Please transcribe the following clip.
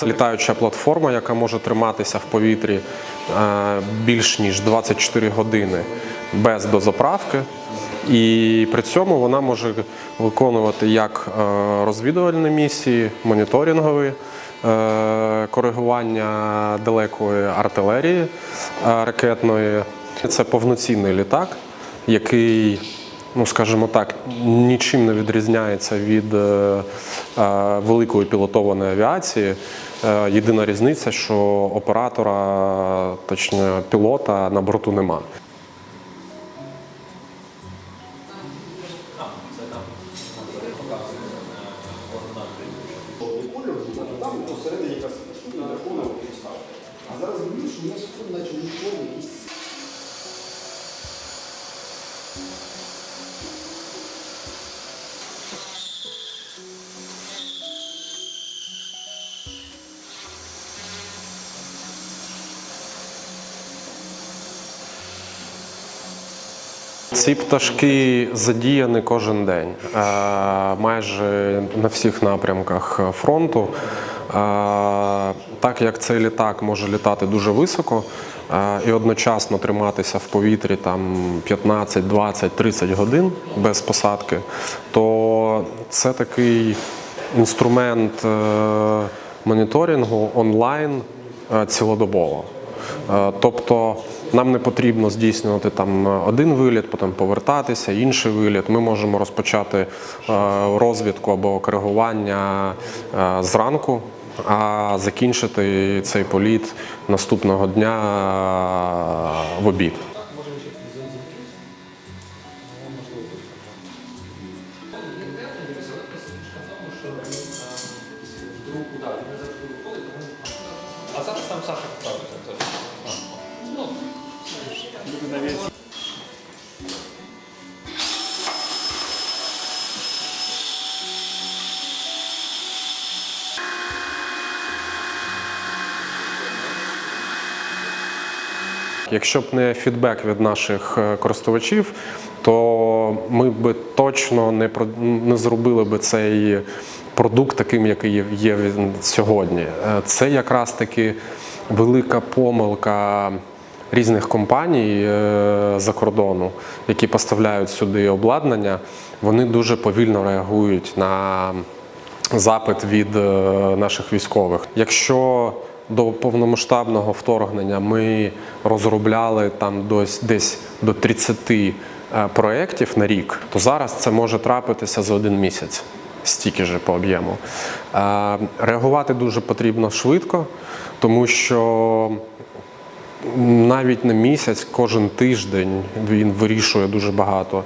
Це літаюча платформа, яка може триматися в повітрі е, більш ніж 24 години без дозаправки. І при цьому вона може виконувати як е, розвідувальні місії, моніторингові, е, коригування далекої артилерії ракетної. Це повноцінний літак, який, ну скажімо так, нічим не відрізняється від е, е, великої пілотованої авіації. Е, Єдина різниця, що оператора, точніше пілота на борту нема. посередині Ці пташки задіяні кожен день, е, майже на всіх напрямках фронту. Е, Так як цей літак може літати дуже високо е, і одночасно триматися в повітрі там 15, 20, 30 годин без посадки, то це такий інструмент моніторингу онлайн цілодобово. Е, Тобто нам не потрібно здійснювати там один виліт, потім повертатися, інший виліт. Ми можемо розпочати е, розвідку або коригування е, зранку, а закінчити цей політ наступного дня е, в обід. А зараз там Саша поправиться. Ну, Якщо б не фідбек від наших е, користувачів, то ми б точно не не зробили би цей продукт таким, який є- він сьогодні. Е, Це якраз таки велика помилка різних компаній е, за кордону, які поставляють сюди обладнання. Вони дуже повільно реагують на запит від наших військових. Якщо до повномасштабного вторгнення ми розробляли там дось, десь до 30 е, проєктів на рік, то зараз це може трапитися за один місяць. Стільки же по об'єму. Е, Реагувати дуже потрібно швидко, тому що навіть на місяць, кожен тиждень він вирішує дуже багато.